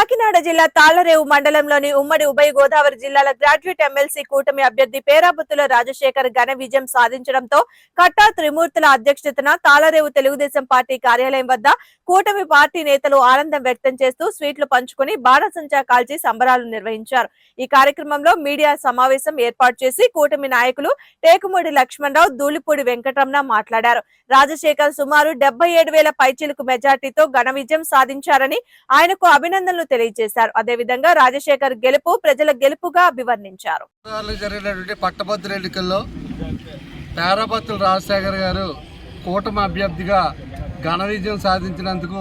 కాకినాడ జిల్లా తాళ్ళరేవు మండలంలోని ఉమ్మడి ఉభయ గోదావరి జిల్లాల గ్రాడ్యుయేట్ ఎమ్మెల్సీ కూటమి అభ్యర్థి పేరాబుత్తుల రాజశేఖర్ ఘన విజయం సాధించడంతో కట్టా త్రిమూర్తుల అధ్యక్షతన తాళ్ళరేవు తెలుగుదేశం పార్టీ కార్యాలయం వద్ద కూటమి పార్టీ నేతలు ఆనందం వ్యక్తం చేస్తూ స్వీట్లు పంచుకుని బాణసంచా కాల్చి సంబరాలు నిర్వహించారు. ఈ కార్యక్రమంలో మీడియా సమావేశం ఏర్పాటు చేసి కూటమి నాయకులు టేకుమూడి లక్ష్మణరావు దూళిపూడి వెంకటరమణ మాట్లాడారు. రాజశేఖర్ సుమారు డెబ్బై ఏడు వేల పైచీలకు మెజార్టీతో ఘన విజయం సాధించారని ఆయనకు అభినందనలు తెలియజేశారు. అదేవిధంగా రాజశేఖర్ గెలుపు ప్రజల గెలుపుగా అభివర్ణించారు. జరిగినటువంటి పట్టభద్రుల ఎన్నికల్లో పేరాపత్తుల రాజశేఖర్ గారు కూటమి అభ్యర్థిగా ఘన విజయం సాధించినందుకు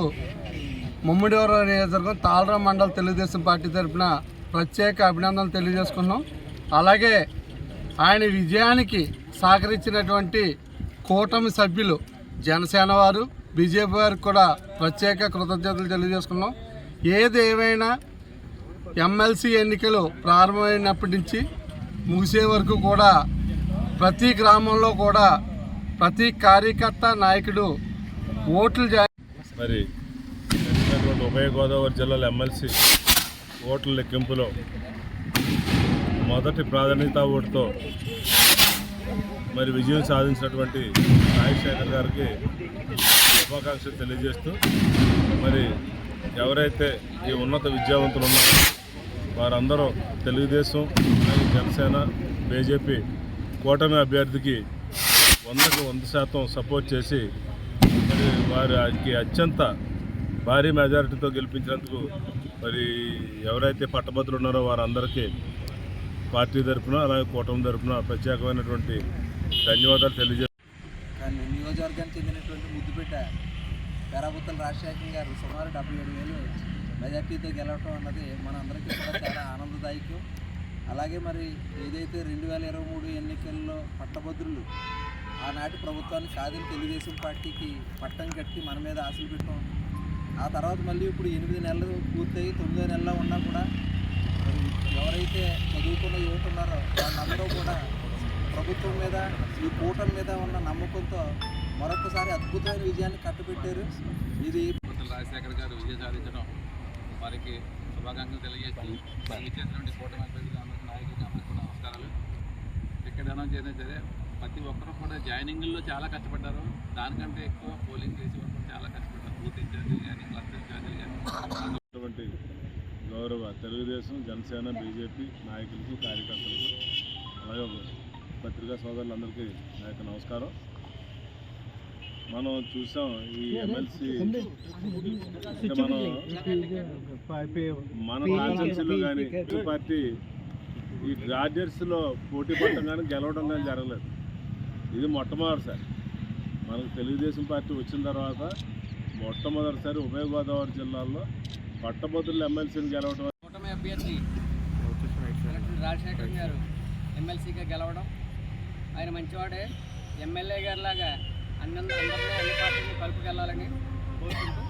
ముమ్మిడివరం నియోజకవర్గం తాళరా మండల తెలుగుదేశం పార్టీ తరఫున ప్రత్యేక అభినందనలు తెలియజేసుకున్నాం. అలాగే ఆయన విజయానికి సహకరించినటువంటి కూటమి సభ్యులు జనసేన వారు బీజేపీ వారికి కూడా ప్రత్యేక కృతజ్ఞతలు తెలియజేసుకున్నాం. ఏదేవైనా ఎమ్మెల్సీ ఎన్నికలు ప్రారంభమైనప్పటి నుంచి ముగిసే వరకు కూడా ప్రతి గ్రామంలో కూడా ప్రతి కార్యకర్త నాయకుడు ఓట్లు జా మరి ఉభయ గోదావరి జిల్లాల ఎమ్మెల్సీ ఓట్ల లెక్కింపులో మొదటి ప్రాధాన్యత ఓటుతో మరి విజయం సాధించినటువంటి రాజశేఖర్ గారికి శుభాకాంక్షలు తెలియజేస్తూ మరి ఎవరైతే ఈ ఉన్నత విద్యావంతులు ఉన్నారో వారందరూ తెలుగుదేశం జనసేన బీజేపీ కూటమి అభ్యర్థికి వందకు వంద శాతం సపోర్ట్ చేసి మరి వారికి అత్యంత భారీ మెజారిటీతో గెలిపించినందుకు మరి ఎవరైతే పట్టభద్రులు ఉన్నారో వారందరికీ పార్టీ తరఫున అలాగే కూటమి తరఫున ప్రత్యేకమైనటువంటి ధన్యవాదాలు తెలియజేస్తున్నాను నియోజకవర్గానికి చెందినటువంటి ముద్దుబిడ్డ పేరాబుత్తల రాజశేఖర్ గారు సుమారు డెబ్బై ఏడు వేలు మెజార్టీతో గెలవటం అన్నది మన అందరికీ కూడా చాలా ఆనందదాయకం. అలాగే మరి ఏదైతే రెండు వేల ఇరవై మూడు ఎన్నికల్లో పట్టభద్రులు ఆనాటి ప్రభుత్వాన్ని కాదని తెలుగుదేశం పార్టీకి పట్టం కట్టి మన మీద ఆశలు పెట్టాం ఆ తర్వాత మళ్ళీ ఇప్పుడు ఎనిమిది నెలలు పూర్తయి తొమ్మిదో నెలలో ఉన్నా కూడా ఎవరైతే చదువుకున్న యువత ఉన్నారో వాళ్ళందరూ కూడా ప్రభుత్వం మీద ఈ కూటమి మీద ఉన్న నమ్మకంతో మరొకసారి అద్భుతమైన విజయాన్ని కట్టబెట్టారు. ఇది రాజశేఖర్ గారు విజయం సాధించడం వారికి శుభాకాంక్షలు తెలియజేసి ఇచ్చేసినటువంటి కూటమి అభ్యర్థులు అందరికీ నాయకులకి అందరికీ కూడా నమస్కారాలు. ఇక్కడ అనౌన్స్ చేసినా సరే ప్రతి ఒక్కరు కూడా జాయినింగ్లో చాలా కష్టపడ్డారు. దానికంటే ఎక్కువ పోలింగ్ చేసే వరకు చాలా కష్టపడ్డారు. బూత్ ఇన్ఛార్జీలు కానీ క్లస్టర్ ఇన్ఛార్జీలు కానీ అటువంటి గౌరవ తెలుగుదేశం జనసేన బీజేపీ నాయకులకు కార్యకర్తలకు అలాగే పత్రికా సోదరులందరికీ నా యొక్క నమస్కారం. మనం చూసాం ఈ ఎమ్మెల్సీ మనం మన కాన్స్టిట్యూన్సీలో కానీ ఈ పార్టీ ఈ గ్రాడ్యుయేట్స్లో పోటీ పడటం కానీ గెలవడం కానీ జరగలేదు. ఇది మొట్టమొదటిసారి. మనకు తెలుగుదేశం పార్టీ వచ్చిన తర్వాత మొట్టమొదటిసారి ఉభయ గోదావరి జిల్లాల్లో పట్టభద్రుల ఎమ్మెల్సీని గెలవడం. కూటమి అభ్యర్థి రాజశేఖర్ గారు ఎమ్మెల్సీగా గెలవడం. ఆయన మంచివాడే. ఎమ్మెల్యే గారిలాగా అన్ని అందరినీ అన్ని పార్టీలు కలుపుకెళ్ళాలని కోరుకుంటూ